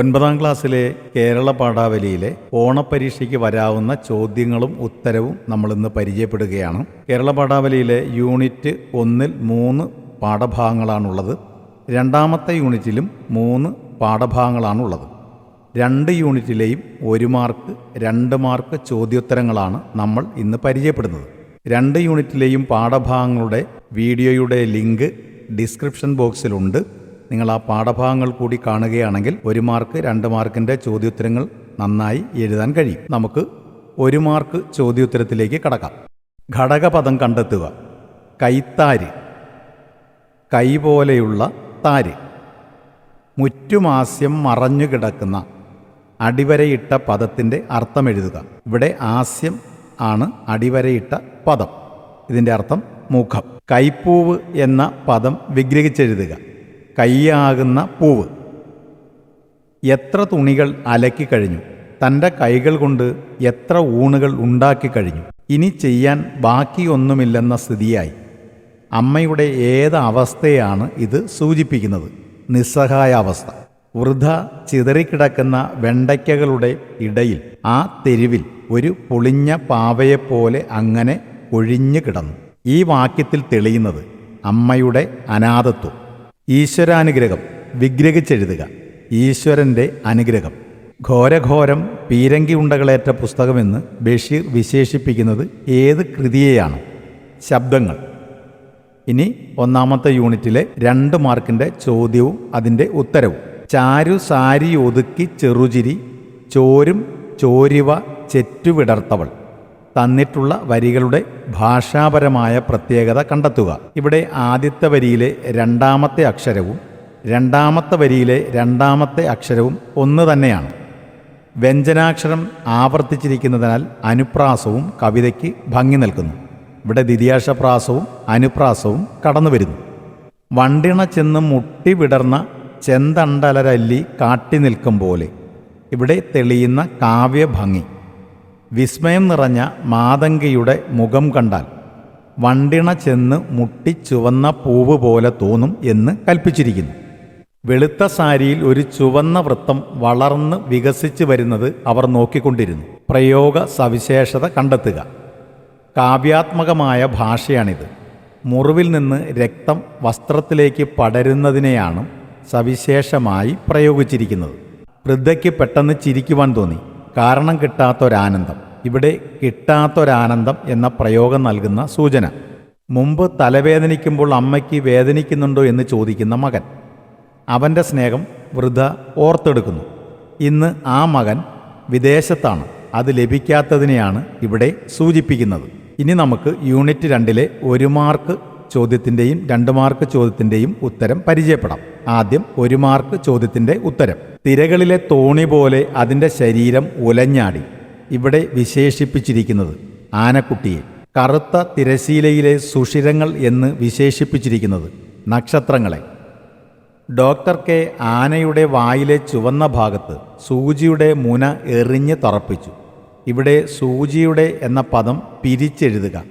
ഒൻപതാം ക്ലാസ്സിലെ കേരള പാഠാവലിയിലെ ഓണപ്പരീക്ഷയ്ക്ക് വരാവുന്ന ചോദ്യങ്ങളും ഉത്തരവും നമ്മൾ ഇന്ന് പരിചയപ്പെടുകയാണ്. കേരള പാഠാവലിയിലെ യൂണിറ്റ് ഒന്നിൽ മൂന്ന് പാഠഭാഗങ്ങളാണുള്ളത്. രണ്ടാമത്തെ യൂണിറ്റിലും മൂന്ന് പാഠഭാഗങ്ങളാണുള്ളത്. രണ്ട് യൂണിറ്റിലെയും ഒരു മാർക്ക് രണ്ട് മാർക്ക് ചോദ്യോത്തരങ്ങളാണ് നമ്മൾ ഇന്ന് പരിചയപ്പെടുന്നത്. രണ്ട് യൂണിറ്റിലെയും പാഠഭാഗങ്ങളുടെ വീഡിയോയുടെ ലിങ്ക് ഡിസ്ക്രിപ്ഷൻ ബോക്സിലുണ്ട്. നിങ്ങൾ ആ പാഠഭാഗങ്ങൾ കൂടി കാണുകയാണെങ്കിൽ ഒരു മാർക്ക് രണ്ട് മാർക്കിന്റെ ചോദ്യോത്തരങ്ങൾ നന്നായി എഴുതാൻ കഴിയും. നമുക്ക് ഒരു മാർക്ക് ചോദ്യോത്തരത്തിലേക്ക് കടക്കാം. ഘടകപദം കണ്ടെത്തുക. കൈത്താര്. കൈ പോലെയുള്ള താര്. മുറ്റുമാസ്യം മറഞ്ഞു കിടക്കുന്ന അടിവരയിട്ട പദത്തിന്റെ അർത്ഥം എഴുതുക. ഇവിടെ ആസ്യം ആണ് അടിവരയിട്ട പദം. ഇതിന്റെ അർത്ഥം മുഖം. കൈപ്പൂവ് എന്ന പദം വിഗ്രഹിച്ചെഴുതുക. കൈയാകുന്ന പൂവ്. എത്ര തുണികൾ അലക്കി കഴിഞ്ഞു. തന്റെ കൈകൾ കൊണ്ട് എത്ര ഊണുകൾ ഉണ്ടാക്കി കഴിഞ്ഞു. ഇനി ചെയ്യാൻ ബാക്കിയൊന്നുമില്ലെന്ന സ്ഥിതിയായി. അമ്മയുടെ ഏത് അവസ്ഥയാണ് ഇത് സൂചിപ്പിക്കുന്നത്? നിസ്സഹായ അവസ്ഥ. വൃദ്ധ ചിതറിക്കിടക്കുന്ന വെണ്ടയ്ക്കകളുടെ ഇടയിൽ ആ തെരുവിൽ ഒരു പൊളിഞ്ഞ പാവയെപ്പോലെ അങ്ങനെ ഒഴിഞ്ഞു കിടന്നു. ഈ വാക്യത്തിൽ തെളിയുന്നത് അമ്മയുടെ അനാഥത്വം. ഈശ്വരാനുഗ്രഹം. വിഗ്രഹിച്ചെഴുതുക. ഈശ്വരന്റെ അനുഗ്രഹം. ഘോരഘോരം പീരങ്കി ഉണ്ടകളേറ്റ പുസ്തകമെന്ന് ബഷീർ വിശേഷിപ്പിക്കുന്നത് ഏത് കൃതിയെയാണ്? ശബ്ദങ്ങൾ. ഇനി ഒന്നാമത്തെ യൂണിറ്റിലെ രണ്ട് മാർക്കിന്റെ ചോദ്യവും അതിന്റെ ഉത്തരവും. ചാരു സാരി ഒതുക്കി ചെറുചിരി ചോരും ചോരിവ ചെറ്റുവിടർത്തവൾ തന്നിട്ടുള്ള വരികളുടെ ഭാഷാപരമായ പ്രത്യേകത കണ്ടെത്തുക. ഇവിടെ ആദ്യത്തെ വരിയിലെ രണ്ടാമത്തെ അക്ഷരവും രണ്ടാമത്തെ വരിയിലെ രണ്ടാമത്തെ അക്ഷരവും ഒന്ന് തന്നെയാണ്. വ്യഞ്ജനാക്ഷരം ആവർത്തിച്ചിരിക്കുന്നതിനാൽ അനുപ്രാസവും കവിതയ്ക്ക് ഭംഗി നൽകുന്നു. ഇവിടെ ദ്വിതീയാക്ഷപ്രാസവും അനുപ്രാസവും കടന്നു വരുന്നു. വണ്ടിണ ചെന്ന് മുട്ടി വിടർന്ന ചെന്തണ്ടലരല്ലി കാട്ടി നിൽക്കും പോലെ ഇവിടെ തെളിയുന്ന കാവ്യഭംഗി. വിസ്മയം നിറഞ്ഞ മാതങ്കിയുടെ മുഖം കണ്ടാൽ വണ്ടിണ ചെന്ന് മുട്ടി ചുവന്ന പൂവ് പോലെ തോന്നും എന്ന് കൽപ്പിച്ചിരിക്കുന്നു. വെളുത്ത സാരിയിൽ ഒരു ചുവന്ന വൃത്തം വളർന്ന് വികസിച്ചു വരുന്നത് അവർ നോക്കിക്കൊണ്ടിരുന്നു. പ്രയോഗ സവിശേഷത കണ്ടെത്തുക. കാവ്യാത്മകമായ ഭാഷയാണിത്. മുറിവിൽ നിന്ന് രക്തം വസ്ത്രത്തിലേക്ക് പടരുന്നതിനെയാണ് സവിശേഷമായി പ്രയോഗിച്ചിരിക്കുന്നത്. വൃദ്ധയ്ക്ക് പെട്ടെന്ന് ചിരിക്കുവാൻ തോന്നി. കാരണം കിട്ടാത്തൊരാനന്ദം. ഇവിടെ കിട്ടാത്തൊരാനന്ദം എന്ന പ്രയോഗം നൽകുന്ന സൂചന. മുമ്പ് തലവേദനിക്കുമ്പോൾ അമ്മയ്ക്ക് വേദനിക്കുന്നുണ്ടോ എന്ന് ചോദിക്കുന്ന മകൻ. അവന്റെ സ്നേഹം വൃദ്ധ ഓർത്തെടുക്കുന്നു. ഇന്ന് ആ മകൻ വിദേശത്താണ്. അത് ലഭിക്കാത്തതിനെയാണ് ഇവിടെ സൂചിപ്പിക്കുന്നത്. ഇനി നമുക്ക് യൂണിറ്റ് രണ്ടിലെ ഒരു മാർക്ക് ചോദ്യത്തിന്റെയും രണ്ട് മാർക്ക് ചോദ്യത്തിന്റെയും ഉത്തരം പരിചയപ്പെടാം. ആദ്യം ഒരു മാർക്ക് ചോദ്യത്തിന്റെ ഉത്തരം. തിരകളിലെ തോണി പോലെ അതിന്റെ ശരീരം ഉലഞ്ഞാടി. ഇവിടെ വിശേഷിപ്പിച്ചിരിക്കുന്നത് ആനക്കുട്ടിയെ. കറുത്ത തിരശീലയിലെ സുഷിരങ്ങൾ എന്ന് വിശേഷിപ്പിച്ചിരിക്കുന്നത് നക്ഷത്രങ്ങളെ. ഡോക്ടർ കെ ആനയുടെ വായിലെ ചുവന്ന ഭാഗത്ത് സൂചിയുടെ മുന എറിഞ്ഞ് തറപ്പിച്ചു. ഇവിടെ സൂചിയുടെ എന്ന പദം പിരിച്ചെഴുതുക.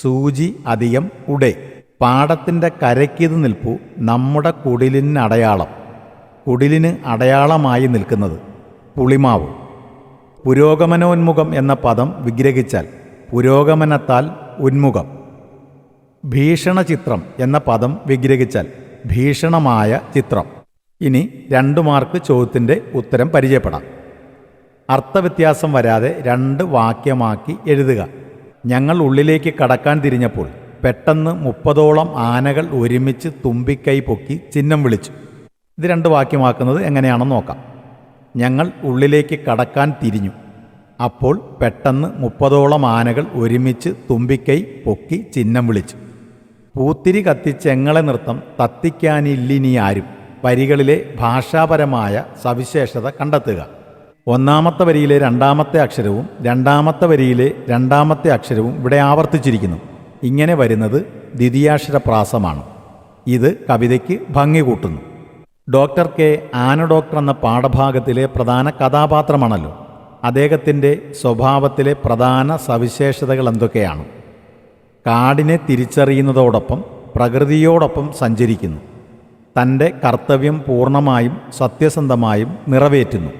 സൂചി അധികം ഉടേ. പാടത്തിന്റെ കരയ്ക്കിത് നിൽപ്പു നമ്മുടെ കുടിലിനടയാളം. കുടിലിന് അടയാളമായി നിൽക്കുന്നത് പുളിമാവ്. പുരോഗമനോന്മുഖം എന്ന പദം വിഗ്രഹിച്ചാൽ പുരോഗമനത്താൽ ഉന്മുഖം. ഭീഷണചിത്രം എന്ന പദം വിഗ്രഹിച്ചാൽ ഭീഷണമായ ചിത്രം. ഇനി രണ്ട് മാർക്ക് ചോദ്യത്തിന്റെ ഉത്തരം പരിചയപ്പെടാം. അർത്ഥവ്യത്യാസം വരാതെ രണ്ട് വാക്യമാക്കി എഴുതുക. ഞങ്ങൾ ഉള്ളിലേക്ക് കടക്കാൻ തിരിഞ്ഞപ്പോൾ പെട്ടെന്ന് മുപ്പതോളം ആനകൾ ഒരുമിച്ച് തുമ്പിക്കൈ പൊക്കി ചിഹ്നം വിളിച്ചു. ഇത് രണ്ട് വാക്യമാക്കുന്നത് എങ്ങനെയാണെന്ന് നോക്കാം. ഞങ്ങൾ ഉള്ളിലേക്ക് കടക്കാൻ തിരിഞ്ഞു. അപ്പോൾ പെട്ടെന്ന് മുപ്പതോളം ആനകൾ ഒരുമിച്ച് തുമ്പിക്കൈ പൊക്കി ചിഹ്നം വിളിച്ചു. പൂത്തിരി കത്തിച്ചെങ്ങളെ നൃത്തം തത്തിക്കാനില്ലിനി ആരും വരികളിലെ ഭാഷാപരമായ സവിശേഷത കണ്ടെത്തുക. ഒന്നാമത്തെ വരിയിലെ രണ്ടാമത്തെ അക്ഷരവും രണ്ടാമത്തെ വരിയിലെ രണ്ടാമത്തെ അക്ഷരവും ഇവിടെ ആവർത്തിച്ചിരിക്കുന്നു. ഇങ്ങനെ വരുന്നത് ദ്വിതീയാക്ഷര പ്രാസമാണ് ഇത് കവിതയ്ക്ക് ഭംഗി കൂട്ടുന്നു. ഡോക്ടർ കെ ആന ഡോക്ടർ എന്ന പാഠഭാഗത്തിലെ പ്രധാന കഥാപാത്രമാണല്ലോ. അദ്ദേഹത്തിന്റെ സ്വഭാവത്തിലെ പ്രധാന സവിശേഷതകൾ എന്തൊക്കെയാണ്? കാടിനെ തിരിച്ചറിയുന്നതോടൊപ്പം പ്രകൃതിയോടൊപ്പം സഞ്ചരിക്കുന്നു. തന്റെ കർത്തവ്യം പൂർണമായും സത്യസന്ധമായും നിറവേറ്റുന്നു.